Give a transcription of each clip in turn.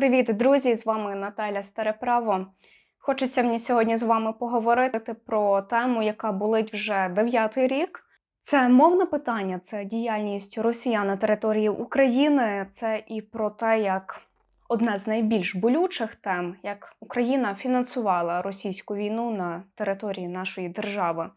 Привіт, друзі! З вами Наталя Стареправо. Хочеться мені сьогодні з вами поговорити про тему, яка болить вже дев'ятий рік. Це мовне питання, це діяльність росіян на території України. Це і про те, як одна з найбільш болючих тем, як Україна фінансувала російську війну на території нашої держави.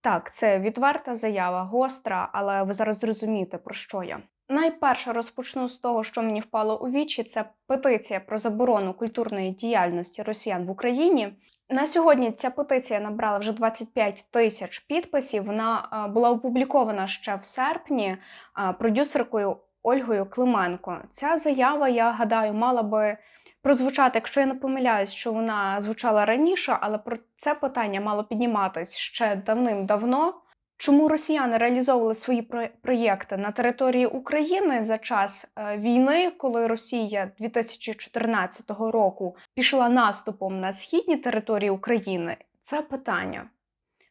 Так, це відверта заява, гостра, але ви зараз зрозумієте, про що я. Найперше розпочну з того, що мені впало у вічі, це петиція про заборону культурної діяльності росіян в Україні. На сьогодні ця петиція набрала вже 25 тисяч підписів. Вона е, була опублікована ще в серпні е, продюсеркою Ольгою Клименко. Ця заява, я гадаю, мала би прозвучати, якщо я не помиляюсь, що вона звучала раніше, але про це питання мало підніматись ще давним-давно. Чому росіяни реалізовували свої про- проєкти на території України за час е, війни, коли Росія 2014 року пішла наступом на східні території України? Це питання.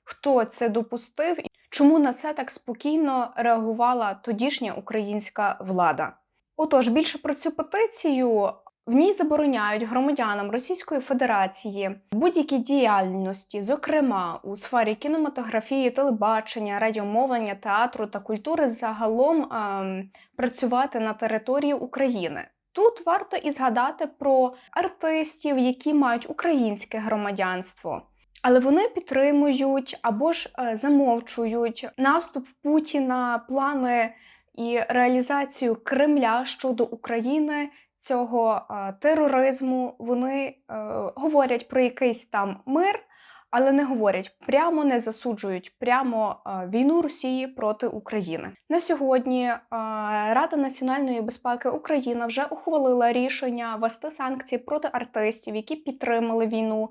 Хто це допустив і чому на це так спокійно реагувала тодішня українська влада? Отож, більше про цю петицію в ній забороняють громадянам Російської Федерації будь-які діяльності, зокрема у сфері кінематографії, телебачення, радіомовлення, театру та культури, загалом ем, працювати на території України. Тут варто і згадати про артистів, які мають українське громадянство. Але вони підтримують або ж е, замовчують наступ Путіна, плани і реалізацію Кремля щодо України цього е, тероризму. Вони е, говорять про якийсь там мир, але не говорять прямо, не засуджують прямо е, війну Росії проти України. На сьогодні е, Рада національної безпеки України вже ухвалила рішення ввести санкції проти артистів, які підтримали війну.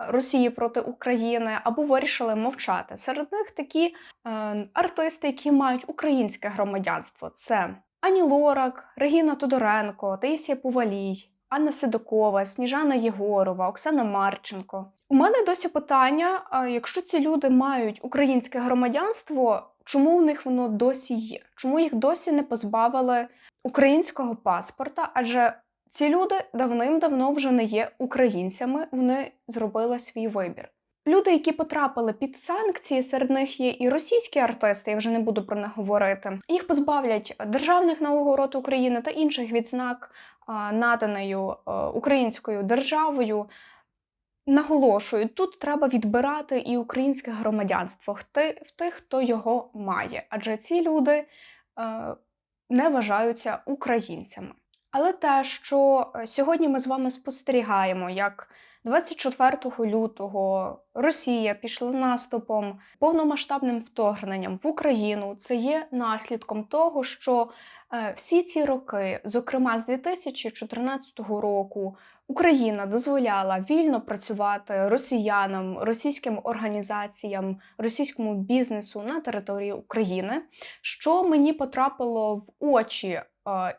Росії проти України або вирішили мовчати. Серед них такі е, артисти, які мають українське громадянство. Це Ані Лорак, Регіна Тодоренко, Таїсія Повалій, Анна Седокова, Сніжана Єгорова, Оксана Марченко. У мене досі питання: якщо ці люди мають українське громадянство, чому в них воно досі є? Чому їх досі не позбавили українського паспорта? Адже ці люди давним-давно вже не є українцями, вони зробили свій вибір. Люди, які потрапили під санкції, серед них є і російські артисти, я вже не буду про них говорити. Їх позбавлять державних нагород України та інших відзнак, наданою українською державою. Наголошую, тут треба відбирати і українське громадянство в тих, хто його має, адже ці люди е, не вважаються українцями. Але те, що е, сьогодні ми з вами спостерігаємо, як 24 лютого Росія пішла наступом, повномасштабним вторгненням в Україну. Це є наслідком того, що е, всі ці роки, зокрема з 2014 року, Україна дозволяла вільно працювати росіянам, російським організаціям, російському бізнесу на території України, що мені потрапило в очі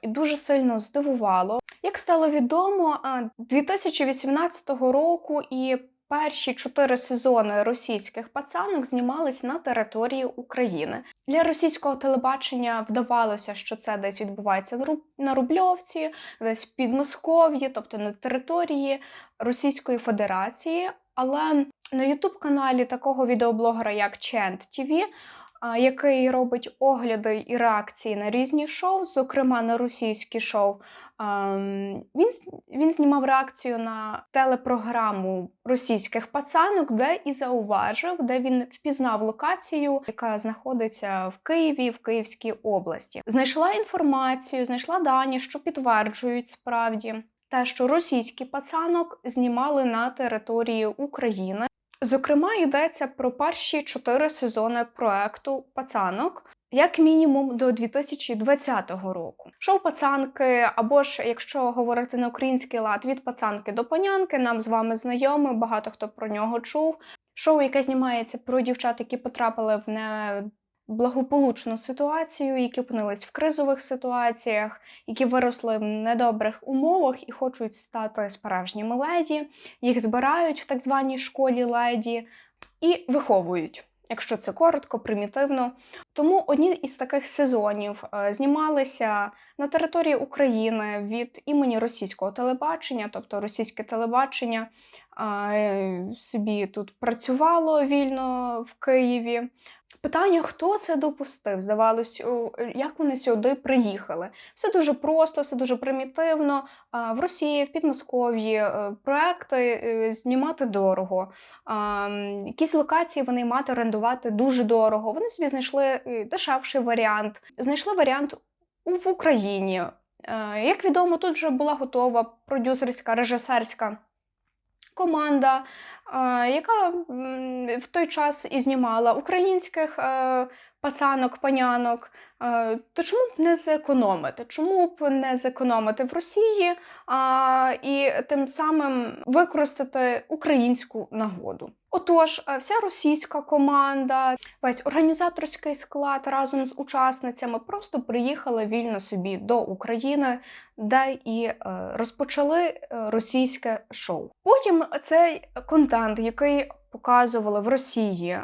і дуже сильно здивувало. Як стало відомо, е, 2018 року і перші чотири сезони російських пацанок знімались на території України. Для російського телебачення вдавалося, що це десь відбувається на Руб- Рубльовці, десь в Підмосков'ї, тобто на території Російської Федерації. Але на Ютуб-каналі такого відеоблогера, як TV, а, який робить огляди і реакції на різні шоу, зокрема на російські шоу. ем, Він, він знімав реакцію на телепрограму російських пацанок, де і зауважив, де він впізнав локацію, яка знаходиться в Києві, в Київській області. Знайшла інформацію, знайшла дані, що підтверджують справді те, що російські пацанок знімали на території України. Зокрема, йдеться про перші чотири сезони проекту Пацанок. Як мінімум до 2020 року. Шоу пацанки, або ж якщо говорити на український лад від пацанки до панянки, нам з вами знайоме, багато хто про нього чув. Шоу, яке знімається про дівчат, які потрапили в неблагополучну ситуацію, які опинились в кризових ситуаціях, які виросли в недобрих умовах і хочуть стати справжніми леді. Їх збирають в так званій школі леді і виховують. якщо це коротко, примітивно. Тому одні із таких сезонів е, знімалися на території України від імені російського телебачення, тобто російське телебачення е, собі тут працювало вільно в Києві. Питання, хто це допустив? Здавалось, як вони сюди приїхали. Все дуже просто, все дуже примітивно. В Росії, в Підмосков'ї е, проекти е, знімати дорого. Якісь локації вони мати орендувати дуже дорого. Вони собі знайшли е, дешевший варіант, знайшли варіант в Україні. Як відомо, тут вже була готова продюсерська, режисерська команда, яка в той час і знімала українських е, пацанок, панянок. Е, То чому б не зекономити? Чому б не зекономити в Росії а, і тим самим використати українську нагоду? Отож, е, вся російська команда, весь організаторський склад разом з учасницями просто приїхали вільно собі до України, де і е, розпочали російське шоу. Потім цей контент, який показували в Росії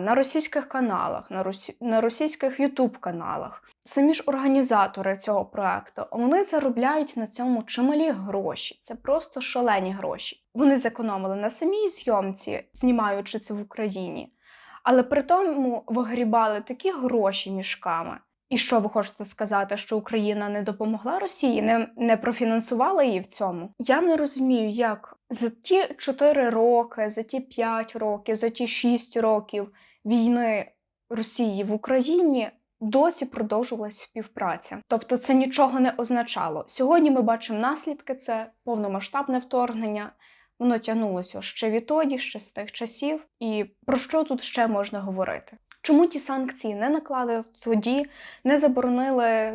на російських каналах, на, росі... на російських Ютуб-каналах, самі ж організатори цього проекту, вони заробляють на цьому чималі гроші. Це просто шалені гроші. Вони зекономили на самій зйомці, знімаючи це в Україні, але при тому вигрібали такі гроші мішками. І що ви хочете сказати, що Україна не допомогла Росії, не, не профінансувала її в цьому? Я не розумію, як за ті 4 роки, за ті 5 років, за ті 6 років війни Росії в Україні досі продовжувалась співпраця. Тобто це нічого не означало. Сьогодні ми бачимо наслідки, це повномасштабне вторгнення. Воно тягнулося ще відтоді, ще з тих часів. І про що тут ще можна говорити? Чому ті санкції не наклали тоді, не заборонили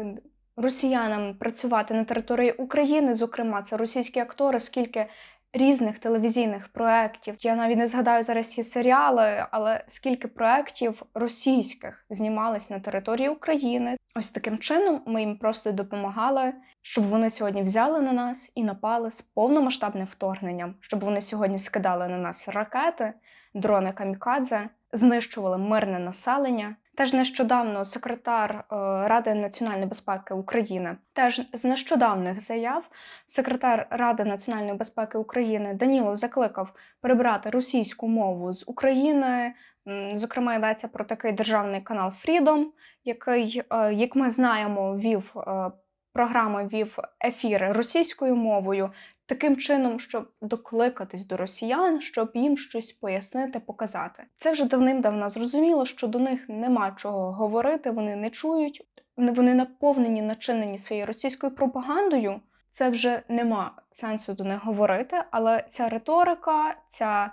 росіянам працювати на території України? Зокрема, це російські актори, скільки різних телевізійних проєктів. Я навіть не згадаю зараз ці серіали, але скільки проєктів російських знімались на території України. Ось таким чином ми їм просто допомагали, щоб вони сьогодні взяли на нас і напали з повномасштабним вторгненням, щоб вони сьогодні скидали на нас ракети, дрони камікадзе, знищували мирне населення. Теж нещодавно секретар е, Ради національної безпеки України, теж з нещодавних заяв, секретар Ради національної безпеки України Данілов закликав прибрати російську мову з України. Зокрема, йдеться про такий державний канал Freedom, який, е, як ми знаємо, вів е, програми, вів ефіри російською мовою, таким чином, щоб докликатись до росіян, щоб їм щось пояснити, показати. Це вже давним-давно зрозуміло, що до них нема чого говорити, вони не чують, вони- наповнені, начинені своєю російською пропагандою. Це вже нема сенсу до них говорити, але ця риторика, ця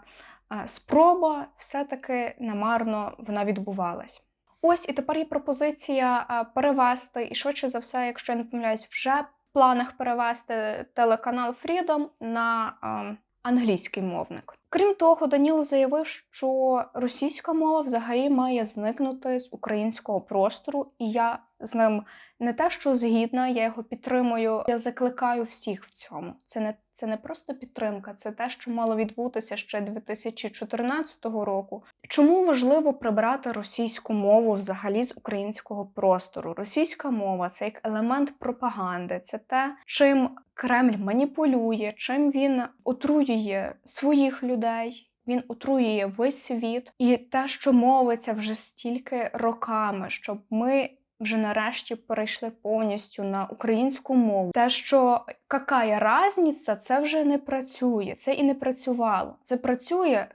спроба все-таки намарно вона відбувалась. Ось і тепер є пропозиція перевести, і швидше за все, якщо я не помиляюсь, вже в планах перевести телеканал Freedom на е, англійський мовник. Крім того, Даніло заявив, що російська мова взагалі має зникнути з українського простору, і я з ним не те, що згідна, я його підтримую. Я закликаю всіх в цьому. Це не це не просто підтримка, це те, що мало відбутися ще 2014 року. Чому важливо прибрати російську мову взагалі з українського простору? Російська мова це як елемент пропаганди, це те, чим Кремль маніпулює, чим він отруює своїх людей. Він отруює весь світ, і те, що мовиться вже стільки роками, щоб ми вже нарешті перейшли повністю на українську мову. Те, що какая разниця, це вже не працює, це і не працювало. Це працює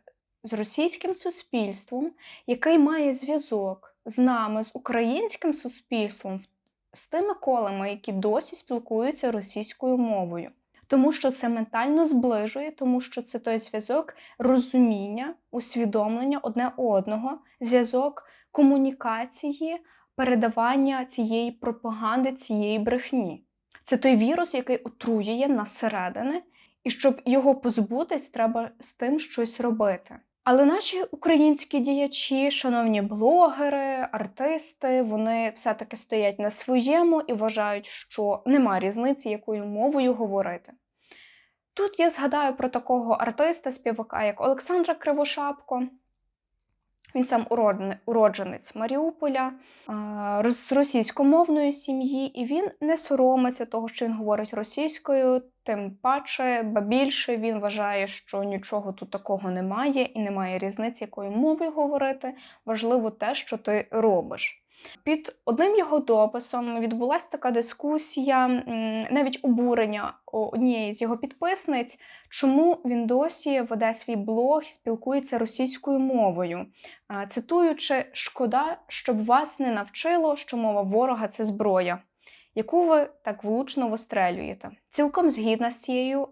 з російським суспільством, який має зв'язок з нами, з українським суспільством, з тими колами, які досі спілкуються російською мовою. Тому що це ментально зближує, тому що це той зв'язок розуміння, усвідомлення одне одного, зв'язок комунікації, передавання цієї пропаганди, цієї брехні. Це той вірус, який отруює нас зсередини, і щоб його позбутись, треба з тим щось робити. Але наші українські діячі, шановні блогери, артисти, вони все-таки стоять на своєму і вважають, що нема різниці, якою мовою говорити. Тут я згадаю про такого артиста, співака, як Олександра Кривошапко. Він сам уродженець Маріуполя з російськомовної сім'ї, і він не соромиться того, що він говорить російською, тим паче, ба більше він вважає, що нічого тут такого немає, і немає різниці, якою мовою говорити. Важливо те, що ти робиш. Під одним його дописом відбулася така дискусія, навіть обурення однієї з його підписниць, чому він досі веде свій блог і спілкується російською мовою. Цитуючи, шкода, щоб вас не навчило, що мова ворога це зброя, яку ви так влучно вистрелюєте. Цілком згідна з цією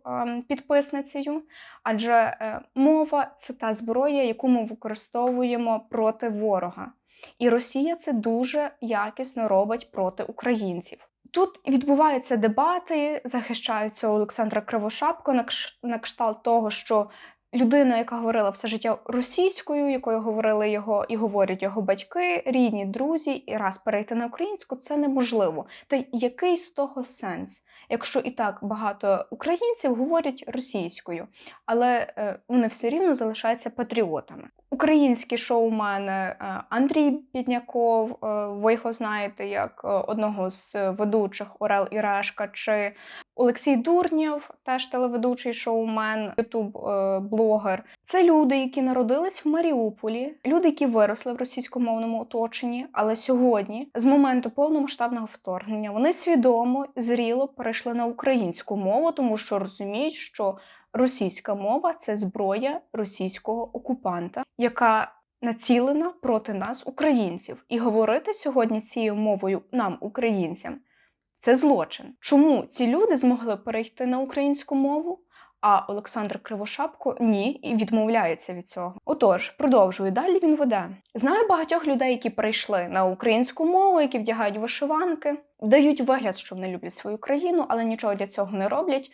підписницею, адже е, мова це та зброя, яку ми використовуємо проти ворога. І Росія це дуже якісно робить проти українців. Тут відбуваються дебати, захищаються Олександра Кривошапко на кшталт того, що людина, яка говорила все життя російською, якою говорили його і говорять його батьки, рідні, друзі, і раз перейти на українську, це неможливо. Та який з того сенс, якщо і так багато українців говорять російською, але е, вони все рівно залишаються патріотами. Українські шоумени е, Андрій Бідняков, е, ви його знаєте як одного з ведучих Орел і Решка, чи Олексій Дурнєв, теж телеведучий шоумен, ютуб-блогер. Це люди, які народились в Маріуполі, люди, які виросли в російськомовному оточенні, але сьогодні, з моменту повномасштабного вторгнення, вони свідомо зріло перейшли на українську мову, тому що розуміють, що російська мова це зброя російського окупанта, яка націлена проти нас, українців, і говорити сьогодні цією мовою нам, українцям, це злочин. Чому ці люди змогли перейти на українську мову? А Олександр Кривошапко ні і відмовляється від цього. Отож, продовжую. Далі він веде. Знаю багатьох людей, які перейшли на українську мову, які вдягають вишиванки, дають вигляд, що вони люблять свою країну, але нічого для цього не роблять.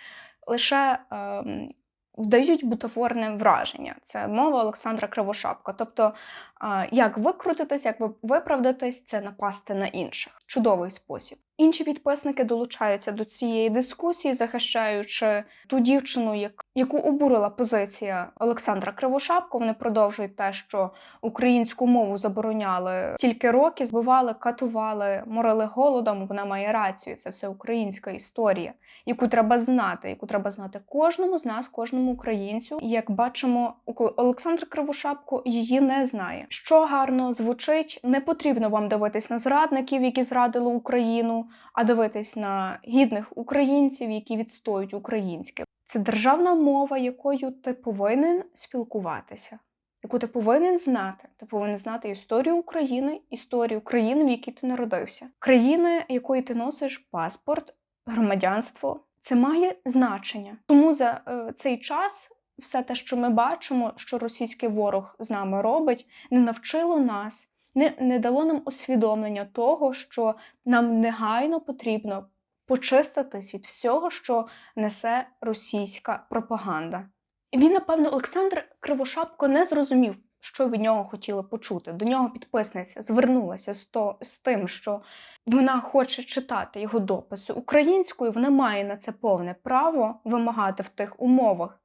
Лише ем, вдають бутафорне враження. Це мова Олександра Кривошапка. Тобто, а, як викрутитись, як ви- виправдатись, це напасти на інших. Чудовий спосіб. Інші підписники долучаються до цієї дискусії, захищаючи ту дівчину, яку обурила позиція Олександра Кривошапко. Вони продовжують те, що українську мову забороняли стільки років, збивали, катували, морили голодом. Вона має рацію. Це все українська історія, яку треба знати, яку треба знати кожному з нас, кожному українцю. І як бачимо, Олександр Кривошапко її не знає. Що гарно звучить, не потрібно вам дивитись на зрадників, які зрадили Україну, а дивитись на гідних українців, які відстоюють українське. Це державна мова, якою ти повинен спілкуватися, яку ти повинен знати. Ти повинен знати історію України, історію країни, в якій ти народився, країни, якої ти носиш паспорт, громадянство. Це має значення. Тому за е, цей час все те, що ми бачимо, що російський ворог з нами робить, не навчило нас, не, не дало нам усвідомлення того, що нам негайно потрібно почиститись від всього, що несе російська пропаганда. І він, напевно, Олександр Кривошапко не зрозумів, що від нього хотіли почути. До нього підписниця звернулася з, то, з тим, що вона хоче читати його дописи українською, вона має на це повне право вимагати в тих умовах,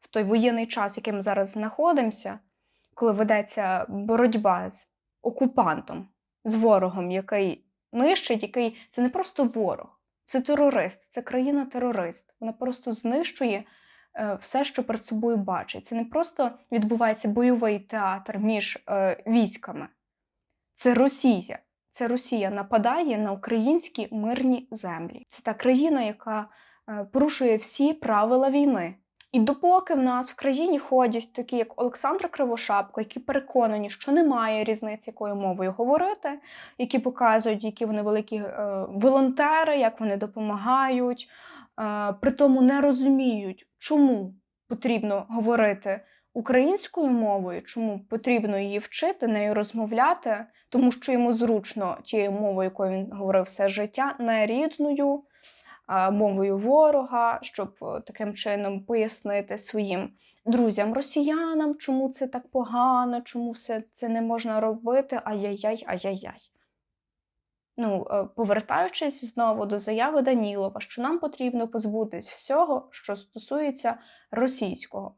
в той воєнний час, яким зараз знаходимося, коли ведеться боротьба з окупантом, з ворогом, який нищить, який це не просто ворог, це терорист, це країна-терорист. Вона просто знищує е, все, що перед собою бачить. Це не просто відбувається бойовий театр між е, військами. Це Росія. Це Росія нападає на українські мирні землі. Це та країна, яка е, порушує всі правила війни. І допоки в нас в країні ходять такі, як Олександр Кривошапко, які переконані, що немає різниці, якою мовою говорити, які показують, які вони великі е, волонтери, як вони допомагають, е, при тому не розуміють, чому потрібно говорити українською мовою, чому потрібно її вчити, нею розмовляти, тому що йому зручно тією мовою, якою він говорив все життя, не рідною мовою ворога, щоб е, таким чином пояснити своїм друзям, росіянам, чому це так погано, чому все це не можна робити, ай-яй-яй, ай-яй-яй. Ну, е, повертаючись знову до заяви Данілова, що нам потрібно позбутись всього, що стосується російського.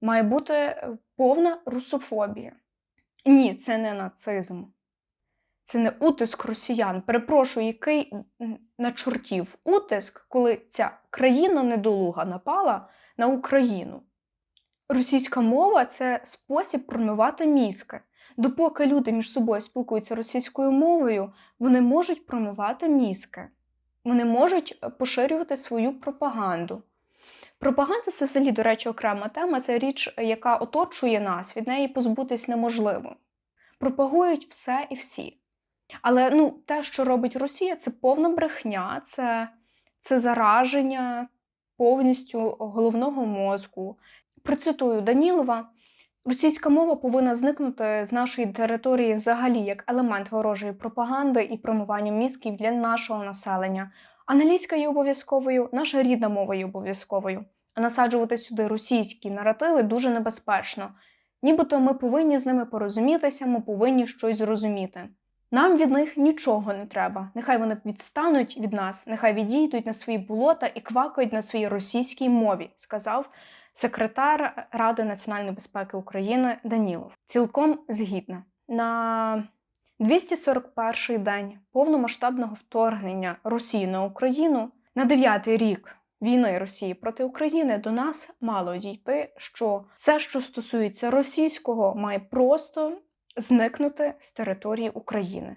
Має бути е, повна русофобія. Ні, це не нацизм. Це не утиск росіян. Перепрошую, який на чортів утиск, коли ця країна недолуга напала на Україну. Російська мова це спосіб промивати мізки. Допоки люди між собою спілкуються російською мовою, вони можуть промивати мізки. Вони можуть е, поширювати свою пропаганду. Пропаганда це взагалі, до речі, окрема тема. Це річ, яка оточує нас, від неї позбутись неможливо. Пропагують все і всі. Але ну, те, що робить Росія, це повна брехня, це, це зараження повністю головного мозку. Процитую Данілова: російська мова повинна зникнути з нашої території взагалі як елемент ворожої пропаганди і промивання мізків для нашого населення. Англійська є обов'язковою, наша рідна мова є обов'язковою. А насаджувати сюди російські наративи дуже небезпечно. Нібито ми повинні з ними порозумітися, ми повинні щось зрозуміти. Нам від них нічого не треба. Нехай вони відстануть від нас, нехай відійдуть на свої болота і квакають на своїй російській мові, сказав секретар Ради національної безпеки України Данілов. Цілком згідна. На 241-й день повномасштабного вторгнення Росії на Україну на дев'ятий рік війни Росії проти України до нас мало дійти, що все, що стосується російського, має просто зникнути з території України.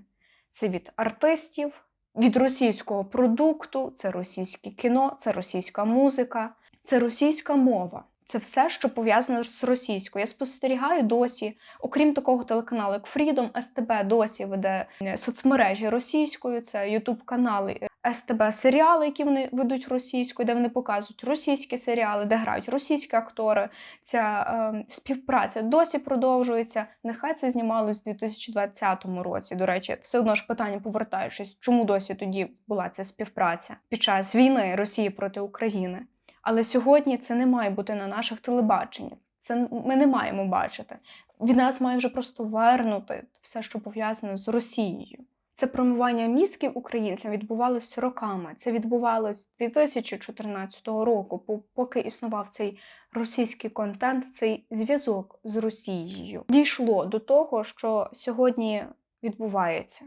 Це від артистів, від російського продукту, це російське кіно, це російська музика, це російська мова. Це все, що пов'язано з російською. Я спостерігаю досі, окрім такого телеканалу, як Freedom, СТБ досі веде е, соцмережі російською, це Ютуб канали СТБ серіали, які вони ведуть російською, де вони показують російські серіали, де грають російські актори. Ця е, співпраця досі продовжується. Нехай це знімалось у 2020 році. До речі, все одно ж питання повертаючись, чому досі тоді була ця співпраця під час війни Росії проти України. Але сьогодні це не має бути на наших телебаченнях. Це ми не маємо бачити. Від нас має вже просто вернути все, що пов'язане з Росією. Це промивання мізків українцям відбувалося роками. Це відбувалось з 2014 року, поки існував цей російський контент, цей зв'язок з Росією. Дійшло до того, що сьогодні відбувається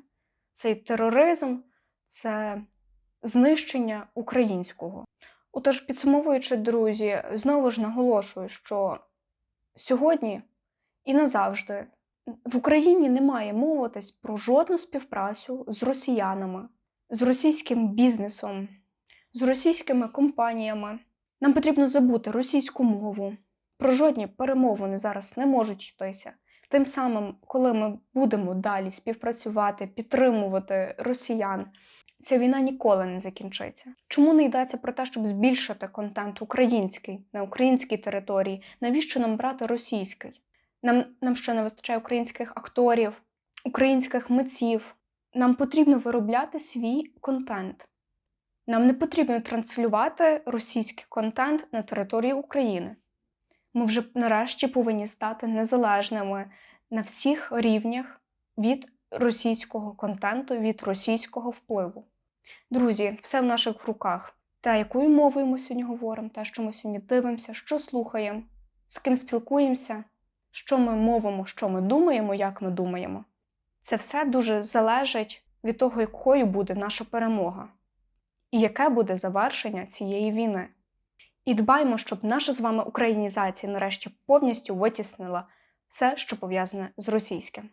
цей тероризм, це знищення українського. Отож, підсумовуючи, друзі, знову ж наголошую, що сьогодні і назавжди в Україні немає мовитись про жодну співпрацю з росіянами, з російським бізнесом, з російськими компаніями. Нам потрібно забути російську мову. Про жодні перемовини зараз не можуть йтися. Тим самим, коли ми будемо далі співпрацювати, підтримувати росіян, ця війна ніколи не закінчиться. Чому не йдеться про те, щоб збільшити контент український на українській території? Навіщо нам брати російський? Нам, нам ще не вистачає українських акторів, українських митців. Нам потрібно виробляти свій контент. Нам не потрібно транслювати російський контент на території України. Ми вже нарешті повинні стати незалежними на всіх рівнях від російського контенту, від російського впливу. Друзі, все в наших руках. Те, якою мовою ми сьогодні говоримо, те, що ми сьогодні дивимося, що слухаємо, з ким спілкуємося, що ми мовимо, що ми думаємо, як ми думаємо. Це все дуже залежить від того, якою буде наша перемога і яке буде завершення цієї війни. І дбаймо, щоб наша з вами українізація нарешті повністю витіснила все, що пов'язане з російським.